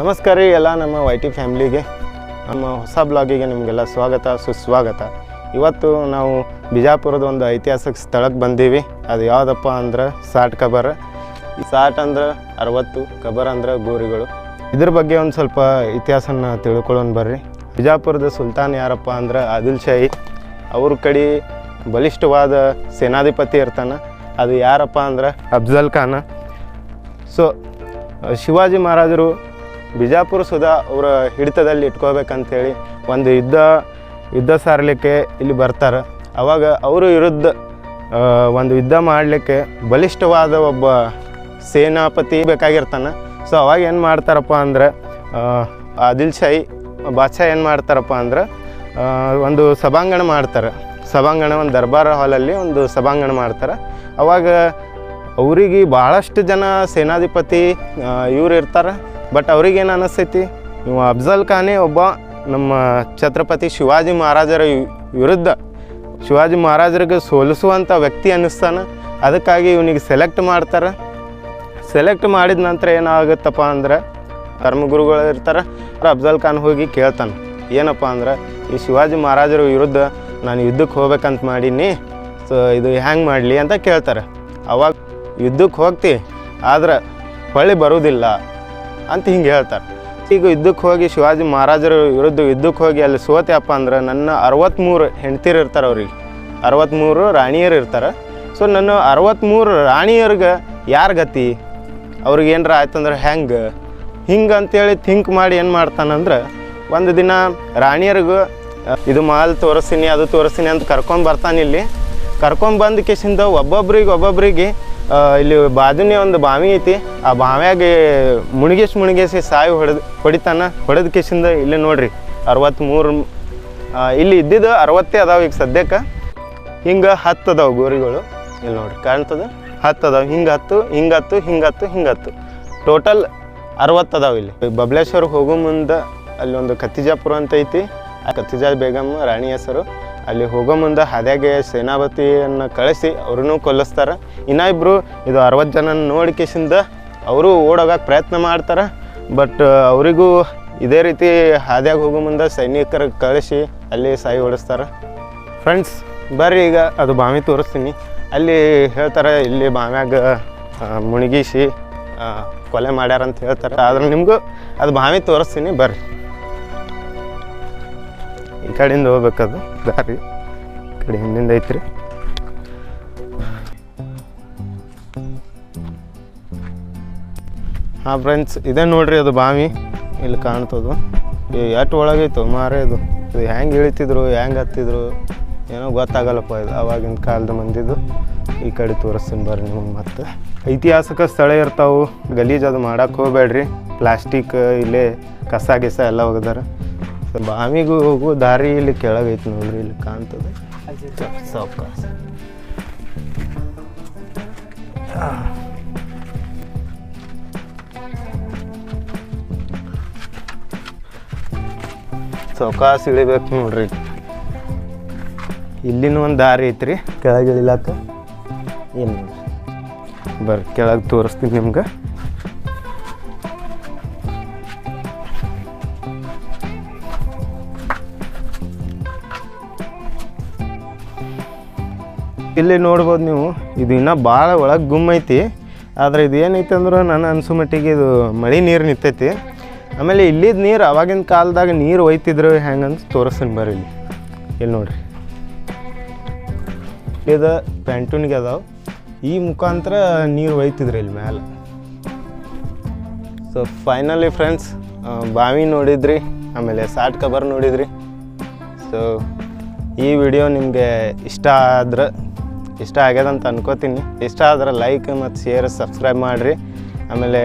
ನಮಸ್ಕಾರ ರೀ ಎಲ್ಲ ನಮ್ಮ ವೈ ಟಿ ಫ್ಯಾಮ್ಲಿಗೆ. ನಮ್ಮ ಹೊಸ ಬ್ಲಾಗಿಗೆ ನಿಮಗೆಲ್ಲ ಸ್ವಾಗತ, ಸುಸ್ವಾಗತ. ಇವತ್ತು ನಾವು ಬಿಜಾಪುರದ ಒಂದು ಐತಿಹಾಸಿಕ ಸ್ಥಳಕ್ಕೆ ಬಂದೀವಿ. ಅದು ಯಾವುದಪ್ಪ ಅಂದ್ರೆ ಸಾಟ್ ಕಬರ್. ಸಾಟ್ ಅಂದ್ರೆ ಅರವತ್ತು, ಕಬರ್ ಅಂದ್ರೆ ಗೋರಿಗಳು. ಇದ್ರ ಬಗ್ಗೆ ಒಂದು ಸ್ವಲ್ಪ ಇತಿಹಾಸನ ತಿಳ್ಕೊಳ್ಳೋಣ ಬರ್ರಿ. ಬಿಜಾಪುರದ ಸುಲ್ತಾನ್ ಯಾರಪ್ಪ ಅಂದ್ರೆ ಆದಿಲ್ ಶಾಹಿ. ಅವ್ರ ಕಡೆ ಬಲಿಷ್ಠವಾದ ಸೇನಾಧಿಪತಿ ಇರ್ತಾನೆ. ಅದು ಯಾರಪ್ಪ ಅಂದ್ರೆ ಅಫ್ಜಲ್ ಖಾನ. ಸೊ ಶಿವಾಜಿ ಮಹಾರಾಜರು ಬಿಜಾಪುರ ಸುಧಾ ಅವರ ಹಿಡಿತದಲ್ಲಿ ಇಟ್ಕೋಬೇಕಂತೇಳಿ ಒಂದು ಯುದ್ಧ ಯುದ್ಧ ಸಾರಲಿಕ್ಕೆ ಇಲ್ಲಿ ಬರ್ತಾರೆ. ಅವಾಗ ಅವರು ವಿರುದ್ಧ ಒಂದು ಯುದ್ಧ ಮಾಡಲಿಕ್ಕೆ ಬಲಿಷ್ಠವಾದ ಒಬ್ಬ ಸೇನಾಪತಿ ಬೇಕಾಗಿರ್ತಾನೆ. ಸೊ ಅವಾಗ ಏನು ಮಾಡ್ತಾರಪ್ಪ ಅಂದ್ರೆ ಆದಿಲ್ ಶಾಹಿ, ಬಾದ್ಶಾ ಏನು ಮಾಡ್ತಾರಪ್ಪ ಅಂದ್ರೆ ಒಂದು ಸಭಾಂಗಣ ಮಾಡ್ತಾರೆ. ಸಭಾಂಗಣ, ಒಂದು ದರ್ಬಾರ್ ಹಾಲಲ್ಲಿ ಒಂದು ಸಭಾಂಗಣ ಮಾಡ್ತಾರೆ. ಅವಾಗ ಅವರಿಗೆ ಭಾಳಷ್ಟು ಜನ ಸೇನಾಧಿಪತಿ ಇವ್ರು ಇರ್ತಾರೆ. ಬಟ್ ಅವ್ರಿಗೇನು ಅನಿಸ್ತೈತಿ? ಇವ ಅಫ್ಜಲ್ ಖಾನೇ ಒಬ್ಬ ನಮ್ಮ ಛತ್ರಪತಿ ಶಿವಾಜಿ ಮಹಾರಾಜರ ವಿರುದ್ಧ ಶಿವಾಜಿ ಮಹಾರಾಜರಿಗೆ ಸೋಲಿಸುವಂಥ ವ್ಯಕ್ತಿ ಅನ್ನಿಸ್ತಾನೆ. ಅದಕ್ಕಾಗಿ ಇವನಿಗೆ ಸೆಲೆಕ್ಟ್ ಮಾಡ್ತಾರೆ. ಸೆಲೆಕ್ಟ್ ಮಾಡಿದ ನಂತರ ಏನಾಗುತ್ತಪ್ಪ ಅಂದ್ರೆ ಧರ್ಮಗುರುಗಳು ಇರ್ತಾರೆ ಅಫ್ಜಲ್ ಖಾನ್ ಹೋಗಿ ಕೇಳ್ತಾನೆ. ಏನಪ್ಪ ಅಂದ್ರೆ ಈ ಶಿವಾಜಿ ಮಹಾರಾಜರ ವಿರುದ್ಧ ನಾನು ಯುದ್ಧಕ್ಕೆ ಹೋಗ್ಬೇಕಂತ ಮಾಡೀನಿ, ಸೊ ಇದು ಹ್ಯಾಂಗೆ ಮಾಡಲಿ ಅಂತ ಕೇಳ್ತಾರೆ. ಅವಾಗ ಯುದ್ಧಕ್ಕೆ ಹೋಗ್ತಿ, ಆದ್ರೆ ಹೊಳ್ಳಿ ಬರೋದಿಲ್ಲ. ಅಂತ ಹಿಂಗೆ ಹೇಳ್ತಾರೆ. ಈಗ ಯುದ್ಧಕ್ಕೆ ಹೋಗಿ ಶಿವಾಜಿ ಮಹಾರಾಜರ ವಿರುದ್ಧ ಯುದ್ಧಕ್ಕೆ ಹೋಗಿ ಅಲ್ಲಿ ಸೋತೆಯಪ್ಪ ಅಂದ್ರೆ ನನ್ನ ಅರವತ್ತ್ಮೂರು ಹೆಂಡ್ತಿರು ಇರ್ತಾರೆ ಅವ್ರಿಗೆ. ಅರವತ್ತ್ಮೂರು ರಾಣಿಯರು ಇರ್ತಾರೆ. ಸೊ ನನ್ನ ಅರವತ್ತ್ಮೂರು ರಾಣಿಯರ್ಗೆ ಯಾರ ಗತಿ? ಅವ್ರಿಗೆ ಏನರ ಆಯ್ತಂದ್ರೆ ಹೆಂಗೆ? ಹಿಂಗೆ ಅಂತೇಳಿ ಥಿಂಕ್ ಮಾಡಿ ಏನು ಮಾಡ್ತಾನಂದ್ರೆ ಒಂದು ದಿನ ರಾಣಿಯರ್ಗು ಇದು ಮಾಲ್ ತೋರಿಸ್ತೀನಿ, ಅದು ತೋರಿಸ್ತೀನಿ ಅಂತ ಕರ್ಕೊಂಡು ಬರ್ತಾನೆ ಇಲ್ಲಿ. ಕರ್ಕೊಂಡು ಬಂದ ಕೇಸಿಂದ ಒಬ್ಬೊಬ್ರಿಗೆ ಒಬ್ಬೊಬ್ರಿಗೆ ಇಲ್ಲಿ ಬಾಜುನೇ ಒಂದು ಬಾವಿ ಐತಿ. ಆ ಬಾವ್ಯಾಗ ಮುಣಿಗೇಸ್ ಮುಣಿಗೇಸಿ ಸಾಯಿ ಹೊಡೆದು ಹೊಡಿತಾನ. ಹೊಡೆದ ಕೇಸಿಂದ ಇಲ್ಲಿ ನೋಡ್ರಿ ಅರವತ್ತ್ಮೂರು ಇಲ್ಲಿ ಇದ್ದಿದ್ದು ಅರವತ್ತೇ ಅದಾವ ಈಗ ಸದ್ಯಕ್ಕೆ. ಹಿಂಗೆ ಹತ್ತು ಅದಾವ ಗೋರಿಗಳು. ಇಲ್ಲಿ ನೋಡ್ರಿ, ಕಾಣ್ತದ? ಹತ್ತು ಅದಾವ. ಹಿಂಗೆ ಹತ್ತು ಹಿಂಗೆ ಹತ್ತು ಹಿಂಗೆ ಹತ್ತು ಹಿಂಗೆ ಹತ್ತು. ಟೋಟಲ್ ಅರವತ್ತು ಅದಾವ ಇಲ್ಲಿ. ಬಬ್ಲೇಶ್ವರ್ಗೆ ಹೋಗೋ ಮುಂದೆ ಅಲ್ಲಿ ಒಂದು ಕತ್ತಿಜಾಪುರ ಅಂತ ಐತಿ. ಆ ಕತ್ತಿಜಾ ಬೇಗಮ್ಮ ರಾಣಿ ಹೆಸರು. ಅಲ್ಲಿ ಹೋಗೋ ಮುಂದೆ ಹಾದ್ಯಾಗೆ ಸೇನಾಪತಿಯನ್ನು ಕಳಿಸಿ ಅವ್ರನ್ನೂ ಕೊಲ್ಲಿಸ್ತಾರೆ. ಇನ್ನೂ ಇಬ್ಬರು ಇದು ಅರವತ್ತು ಜನ ನೋಡಿ ಕೇಸಿಂದ ಅವರು ಓಡೋಗಕ್ಕೆ ಪ್ರಯತ್ನ ಮಾಡ್ತಾರೆ. ಬಟ್ ಅವರಿಗೂ ಇದೇ ರೀತಿ ಹಾದ್ಯಾಗ ಹೋಗೋ ಮುಂದೆ ಸೈನಿಕರ ಕಳಿಸಿ ಅಲ್ಲಿ ಸಾಯಿ ಓಡಿಸ್ತಾರೆ ಫ್ರೆಂಡ್ಸ್ ಬರ್ರಿ ಈಗ ಅದು ಬಾವಿ ತೋರಿಸ್ತೀನಿ. ಅಲ್ಲಿ ಹೇಳ್ತಾರೆ, ಇಲ್ಲಿ ಬಾವ್ಯಾಗ ಮುಣಗಿಸಿ ಕೊಲೆ ಮಾಡ್ಯಾರಂತ ಹೇಳ್ತಾರೆ. ಆದ್ರೆ ನಿಮಗೂ ಅದು ಬಾವಿ ತೋರಿಸ್ತೀನಿ, ಬರ್ರಿ. ಈ ಕಡೆಯಿಂದ ಹೋಗ್ಬೇಕದು ದಾರಿ. ಕಡೆ ಹಿಂದಿಂದ ಐತ್ರಿ. ಹಾಂ ಫ್ರೆಂಡ್ಸ್ ಇದೇ ನೋಡ್ರಿ ಅದು ಬಾವಿ. ಇಲ್ಲಿ ಕಾಣ್ತದು. ಎಷ್ಟು ಒಳಗೈತು ಮಾರೇ ಇದು. ಇದು ಹೆಂಗೆ ಇಳಿತಿದ್ರು, ಹೆಂಗೆ ಹತ್ತಿದ್ರು, ಏನೋ ಗೊತ್ತಾಗಲ್ಲಪ್ಪ ಇದು ಅವಾಗಿನ ಕಾಲದ ಮಂದಿದು. ಈ ಕಡೆ ತೋರಿಸ್ತೀನಿ ಬರ್ರಿ ನಿಮ್ಗೆ ಮತ್ತೆ. ಐತಿಹಾಸಿಕ ಸ್ಥಳ ಇರ್ತಾವು. ಗಲೀಜು ಅದು ಮಾಡಕ್ಕೆ ಹೋಗ್ಬೇಡ್ರಿ. ಪ್ಲಾಸ್ಟಿಕ್ ಇಲ್ಲೇ ಕಸ, ಗಿಸ ಎಲ್ಲ ಒಗದಾರ ಸೊ ಬಾವಿಗೂ ಹೋಗು ದಾರಿ ಇಲ್ಲಿ ಕೆಳಗೈತಿ ನೋಡ್ರಿ ಇಲ್ಲಿ ಕಾಣ್ತದೆ. ಸೌಕಾಸ್ ಸಾವ್ಕಾಸ್ ಇಳಿಬೇಕು ನೋಡ್ರಿ. ಇಲ್ಲಿನ ಒಂದು ದಾರಿ ಐತ್ರಿ. ಕೆಳಗೆ ಇಳಿಲಾಕ? ಏನು ಬರ್ರಿ ಕೆಳಗೆ ತೋರಿಸ್ತೀನಿ ನಿಮ್ಗೆ. ಇಲ್ಲಿ ನೋಡ್ಬೋದು ನೀವು. ಇದು ಇನ್ನೂ ಭಾಳ ಒಳಗೆ ಗುಮ್ಮೈತಿ ಆದ್ರೆ ಇದು ಏನೈತೆ ಅಂದ್ರೆ ನನ್ನ ಅನಿಸೋ ಮಟ್ಟಿಗೆ ಇದು ಮಳೆ ನೀರು ನಿಂತೈತಿ. ಆಮೇಲೆ ಇಲ್ಲಿದ್ದ ನೀರು ಅವಾಗಿನ ಕಾಲದಾಗ ನೀರು ಒಯ್ತಿದ್ರು ಹೆಂಗಂತ ತೋರಿಸ್ತೀನಿ ಬರ್ರಿ ಇಲ್ಲಿ. ಇಲ್ಲಿ ನೋಡ್ರಿ. ಇದು ಪ್ಯಾಂಟೂನ್ಗೆ ಅದಾವೆ. ಈ ಮುಖಾಂತರ ನೀರು ಒಯ್ತಿದ್ರು ಇಲ್ಲಿ ಮ್ಯಾಲೆ. ಸೊ ಫೈನಲಿ ಫ್ರೆಂಡ್ಸ್ ಬಾವಿ ನೋಡಿದ್ರಿ, ಆಮೇಲೆ ಸಾಟ್ ಕಬರ್ ನೋಡಿದ್ರಿ. ಸೊ ಈ ವಿಡಿಯೋ ನಿಮಗೆ ಇಷ್ಟ ಆದ್ರೆ ಇಷ್ಟ ಆಗ್ಯದಂತ ಅನ್ಕೋತೀನಿ. ಇಷ್ಟ ಆದ್ರೆ ಲೈಕ್ ಮತ್ತು ಶೇರ್ ಸಬ್ಸ್ಕ್ರೈಬ್ ಮಾಡಿರಿ. ಆಮೇಲೆ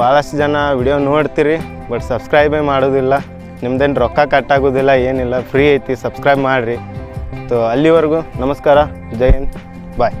ಭಾಳಷ್ಟು ಜನ ವಿಡಿಯೋ ನೋಡ್ತೀರಿ ಬಟ್ ಸಬ್ಸ್ಕ್ರೈಬೇ ಮಾಡೋದಿಲ್ಲ. ನಿಮ್ದೇನು ರೊಕ್ಕ ಕಟ್ಟಾಗೋದಿಲ್ಲ ಏನಿಲ್ಲ ಫ್ರೀ ಐತಿ ಸಬ್ಸ್ಕ್ರೈಬ್ ಮಾಡಿರಿ. ಸೊ ಅಲ್ಲಿವರೆಗೂ ನಮಸ್ಕಾರ, ಜೈ ಹಿಂದ್ ಬಾಯ್